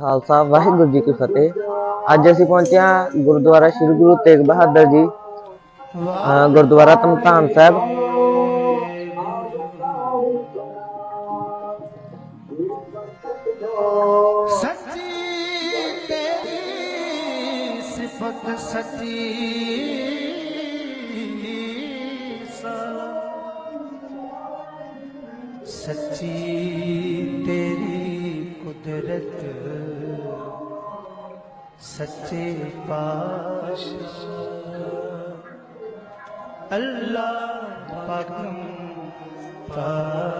ਖਾਲਸਾ, ਵਾਹਿਗੁਰੂ ਜੀ ਕੀ ਫਤਿਹ। ਅੱਜ ਅਸੀਂ ਪਹੁੰਚੇ ਹਾਂ ਗੁਰਦੁਆਰਾ ਸ੍ਰੀ ਗੁਰੂ ਤੇਗ ਬਹਾਦਰ ਜੀ ਗੁਰਦੁਆਰਾ ਧਮਤਾਨ ਸਾਹਿਬ। ਸੱਚੀ ਤੇਰੀ ਸਿਫਤ, ਸੱਚੀ ਸੱਚੀ ਤੇਰੀ ਕੁਦਰਤ ਸੱਚੇ ਪਾਤਸ਼ਾਹ। ਅੱਲਾਹ ਪਾਕਮ ਪਾਕ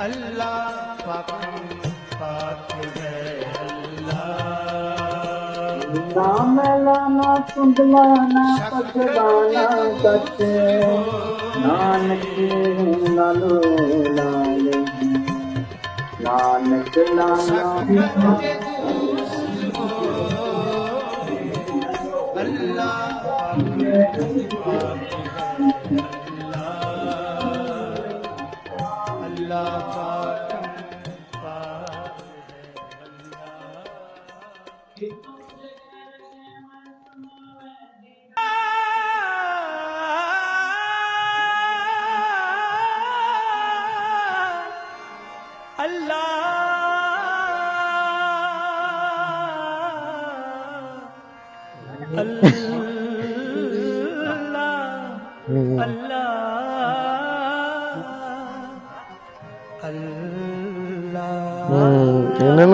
ਅੱਲਾਹ ਅੱਲਾਹ ਪਾਕ ਪਾਕ ਹੈ ਅੱਲਾਹ ਨਾਮ ਲਾਣਾ ਕੁੰਡਲਾ ਨਾ ਪਗਵਾਨਾ ਸੱਚ ਨਾਨਕ ਲਾਲੋ ਲਾਲੇ ਨਾਨਕ ਲਾਣਾ ਅੱਲਾਹ ਅੱਲਾਹ ਹਮ, ਅੱਲਾਹ ਅੱਲਾਹ ਹਮ, ਇਹਨਾਂ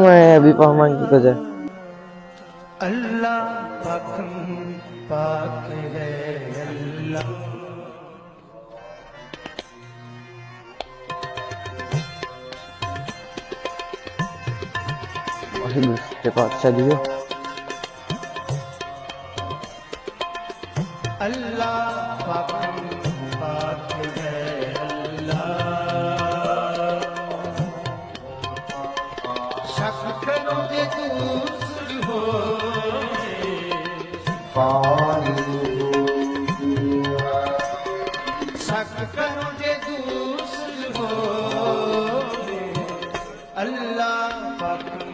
ਨੂੰ ਐ ਵੀ ਪਾਵਾਂਗੇ ਕੁਝ ਅੱਲਾਹ ਪਾਕ ਪਾਕ ਹੈ ਅੱਲਾਹ ਵਾਹਿਗੁਰੂ ਤੇ ਪਾਤਸ਼ਾਹ ਜੀਓ ਅੱਲਾਹ ਪਾਕ ਹੋ ਸ਼ੱਕ ਕਰੋ ਜੇ ਅੱਲਾਹ ਪਾਕ